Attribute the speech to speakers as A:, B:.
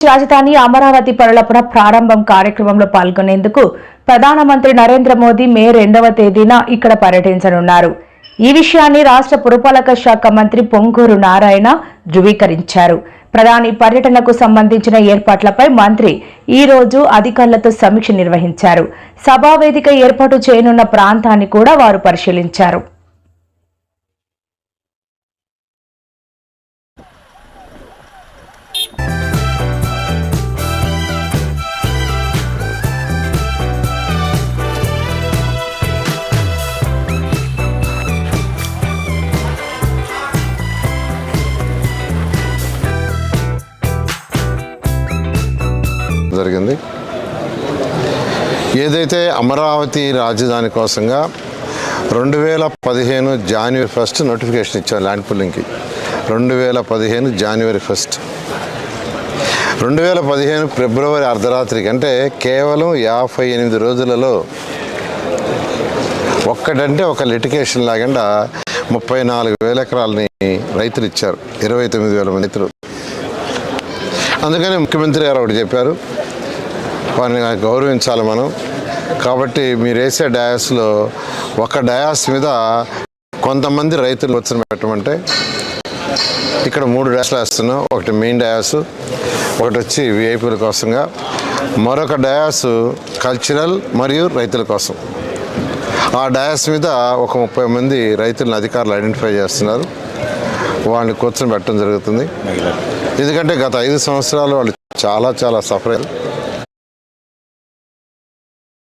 A: రాజధాని అమరావతి పరులపున ప్రారంభం కార్యక్రమంలో పాల్గొనేందుకు ప్రధానమంత్రి నరేంద్ర మోదీ మే రెండవ తేదీన ఇక్కడ పర్యటించనున్నారు. ఈ విషయాన్ని రాష్ట్ర పురపాలక శాఖ మంత్రి పొంగూరు నారాయణ ధృవీకరించారు. ప్రధాని పర్యటనకు సంబంధించిన ఏర్పాట్లపై మంత్రి ఈ రోజు అధికారులతో సమీక్ష నిర్వహించారు. సభావేదిక ఏర్పాటు చేయనున్న ప్రాంతాన్ని కూడా వారు పరిశీలించారు.
B: జరిగింది. ఏదైతే అమరావతి రాజధాని కోసంగా రెండు వేల పదిహేను జనవరి ఫస్ట్ నోటిఫికేషన్ ఇచ్చాం ల్యాండ్ పుల్లింగ్కి రెండు వేల పదిహేను జనవరి ఫస్ట్ రెండు వేల పదిహేను ఫిబ్రవరి అర్ధరాత్రికి అంటే కేవలం యాభై ఎనిమిది రోజులలో ఒక్కటంటే ఒక లిటికేషన్ లాగండా ముప్పై నాలుగు వేల ఎకరాలని రైతులు ఇచ్చారు. ఇరవై తొమ్మిది వేల మంది రైతులు. అందుకని ముఖ్యమంత్రి గారు ఒకటి చెప్పారు. వారిని గౌరవించాలి మనం. కాబట్టి మీరు వేసే డయాస్లో ఒక డయాస్ మీద కొంతమంది రైతులు వచ్చిన పెట్టమంటే ఇక్కడ మూడు డయాస్లు వేస్తున్నాం ఒకటి మెయిన్ డయాస్ ఒకటి వచ్చి విఐపీల కోసంగా. మరొక డయాస్ కల్చరల్ మరియు రైతుల కోసం. ఆ డయాస్ మీద ఒక ముప్పై మంది రైతులను అధికారులు ఐడెంటిఫై చేస్తున్నారు. వాళ్ళని కూర్చొని పెట్టడం జరుగుతుంది. ఎందుకంటే గత ఐదు సంవత్సరాలు వాళ్ళు చాలా చాలా సఫర్ అయ్యారు.